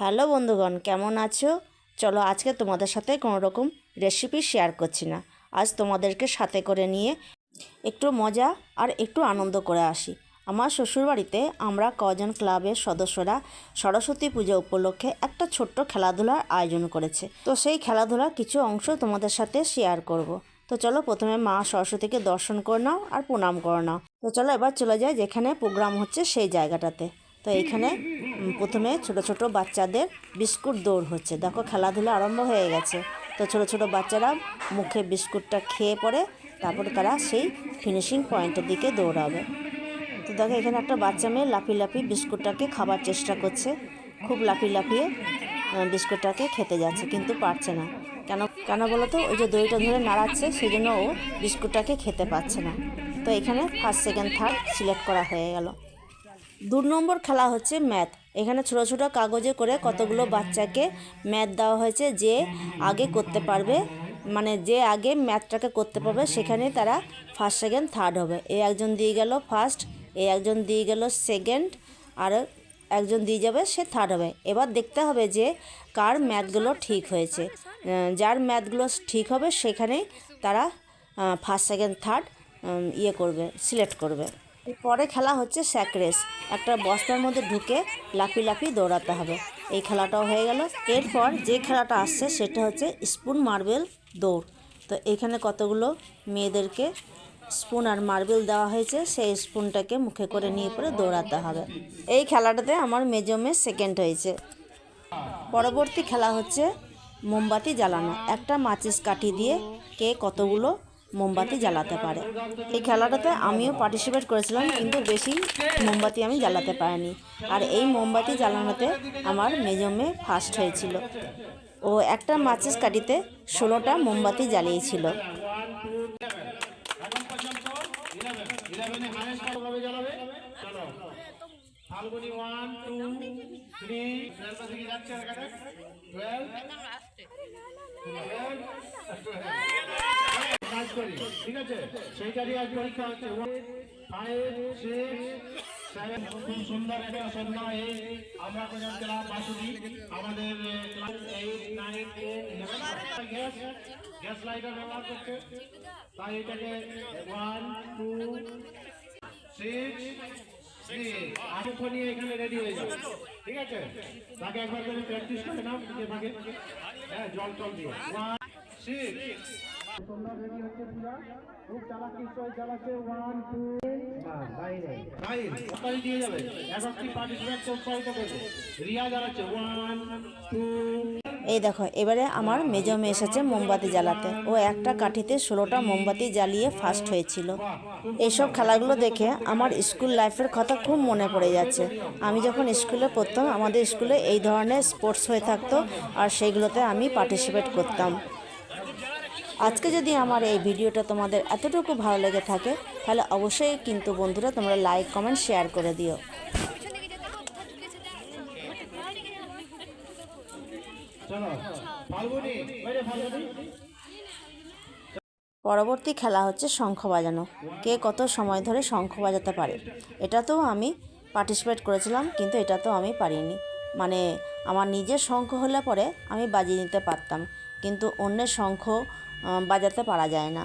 Hello বন্ধুগণ, কেমন আছো? চলো আজকে তোমাদের সাথে কোনো রকম রেসিপি শেয়ার করছি না। আজ তোমাদেরকে সাথে করে নিয়ে একটু মজা আর একটু আনন্দ করে আসি। আমার শ্বশুরবাড়িতে আমরা কজন ক্লাবের সদস্যরা সরস্বতী পুজো উপলক্ষে একটা ছোট্ট খেলাধুলার আয়োজন করেছে। তো সেই খেলাধুলার কিছু অংশ তোমাদের সাথে শেয়ার করব। তো চলো প্রথমে মা সরস্বতীকে দর্শন করে নাও আর প্রণাম করে নাও। তো চলো এবার চলে যাই যেখানে প্রোগ্রাম হচ্ছে সেই জায়গাটাতে। তো এখানে প্রথমে ছোট ছোট বাচ্চাদের বিস্কুট দৌড় হচ্ছে। দেখো খেলাধুলা আরম্ভ হয়ে গেছে। তো ছোট ছোট বাচ্চারা মুখে বিস্কুটটা খেয়ে পড়ে, তারপরে তারা সেই ফিনিশিং পয়েন্টের দিকে দৌড়াবে। তো দেখো এখানে একটা বাচ্চা মেয়ে লাফিয়ে লাফিয়ে বিস্কুটটাকে খাবার চেষ্টা করছে। খুব লাফিয়ে লাফিয়ে বিস্কুটটাকে খেতে যাচ্ছে, কিন্তু পারছে না। কেন কেন বলো তো ওই যে দড়িটা ধরে নাড়াচ্ছে সেই জন্য ও বিস্কুটটাকে খেতে পারছে না। তো এখানে ফার্স্ট সেকেন্ড থার্ড সিলেক্ট করা হয়ে গেল। দু নম্বর খেলা হচ্ছে ম্যাথ। এখানে ছোট ছোট কাগজে করে কতগুলো বাচ্চাকে ম্যাথ দেওয়া হয়েছে যে আগে করতে পারবে মানে যে আগে ম্যাথটাকে করতে পারবে সেখানে তারা ফার্স্ট সেকেন্ড থার্ড হবে। এই একজন দিয়ে গেল ফার্স্ট এই একজন দিয়ে গেল সেকেন্ড আর একজন দিয়ে যাবে সে থার্ড হবে। এবার দেখতে হবে যে কার ম্যাথগুলো ঠিক হয়েছে। যার ম্যাথগুলো ঠিক হবে সেখানেই তারা ফার্স্ট সেকেন্ড থার্ড ইয়ে করবে সিলেক্ট করবে। পরে খেলা হচ্ছে স্যাক রেস। একটা বস্তার মধ্যে ঢুকে লাফি লাফি দৌড়াতে হবে। এই খেলাটাও হয়ে গেল। এরপর যে খেলাটা আসছে সেটা হচ্ছে স্পুন মার্বেল দৌড়। তো এখানে কতগুলো মেয়েদেরকে স্পুন আর মার্বেল দেওয়া হয়েছে, সেই স্পুনটাকে মুখে করে নিয়ে পরে দৌড়াতে হবে। এই খেলাটাতে আমার মেজো মেয়ে সেকেন্ড হয়েছে। পরবর্তী খেলা হচ্ছে মোমবাতি জ্বালানো। একটা মাচিস কাঠি দিয়ে কে কতগুলো মোমবাতি জ্বালাতে পারে। এই খেলাটাতে আমিও পার্টিসিপেট করেছিলাম, কিন্তু বেশি মোমবাতি আমি জ্বালাতে পারিনি। আর এই মোমবাতি জ্বালানোতে আমার মেজো মেয়ে ফার্স্ট হয়েছিল। ও একটা মাচিস কাঠিতে ষোলোটা মোমবাতি জ্বালিয়েছিল। ওয়ান টু থ্রি যাচ্ছে করি, ঠিক আছে? সেইটারই আজ পরীক্ষা হচ্ছে। ফাইভ সিক্স খুব সুন্দর একটা সন্ধ্যা এই আমরা কজন আমাদের eight nine ten gas gas lighter ব্যবহার করছে তাই এটাকে ওয়ান টু সিক্স এখানে রেডি হয়ে যাবে। ঠিক আছে? তাকে একবার করে প্র্যাকটিস করে নাও হ্যাঁ জল টল দিয়ে। ওয়ান সিক্স এই দেখো, এবারে আমার মেজো মেয়ে এসেছে মোমবাতি জ্বালাতে। ও একটা কাঠিতে ষোলোটা মোমবাতি জ্বালিয়ে ফার্স্ট হয়েছিল। এইসব খেলাগুলো দেখে আমার স্কুল লাইফের কথা খুব মনে পড়ে যাচ্ছে। আমি যখন স্কুলে পড়তাম, আমাদের স্কুলে এই ধরনের স্পোর্টস হয়ে থাকতো আর সেইগুলোতে আমি পার্টিসিপেট করতাম। আজকে যদি আমার এই ভিডিওটা তোমাদের এতটুকু ভালো লেগে থাকে তাহলে অবশ্যই কিন্তু বন্ধুরা তোমরা লাইক কমেন্ট শেয়ার করে দিও। পরবর্তী খেলা হচ্ছে শঙ্খ বাজানো। কে কত সময় ধরে শঙ্খ বাজাতে পারে? এটাতেও আমি পার্টিসিপেট করেছিলাম কিন্তু এটাতেও আমি পারিনি। মানে আমার নিজের শঙ্খ হলে পরে আমি বাজিয়ে নিতে পারতাম। কিন্তু অন্যের শঙ্খ বাজাতে পারা যায় না।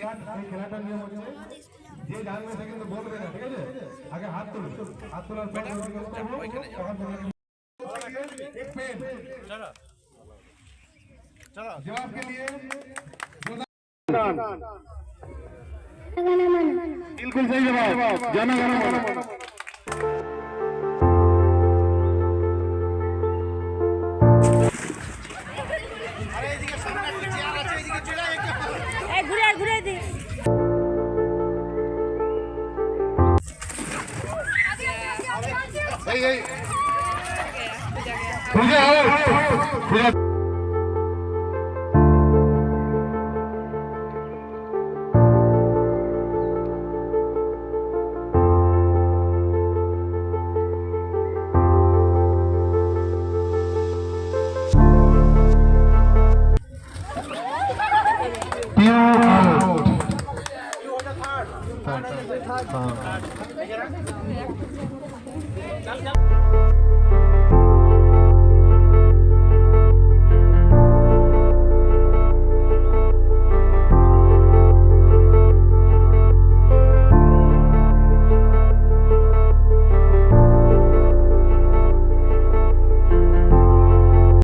এই খেলা- এই খেলাটার নিয়ম হচ্ছে যে জানবে সে কিন্তু বলবে না ঠিক আছে আগে হাত তুলবে হাত তোলার পর বলবে কি করতে হবে? তখন বলবে কি- এক পেন जवाब के लिए बिल्कुल सही जवाब जन गण 도제 아웃 도제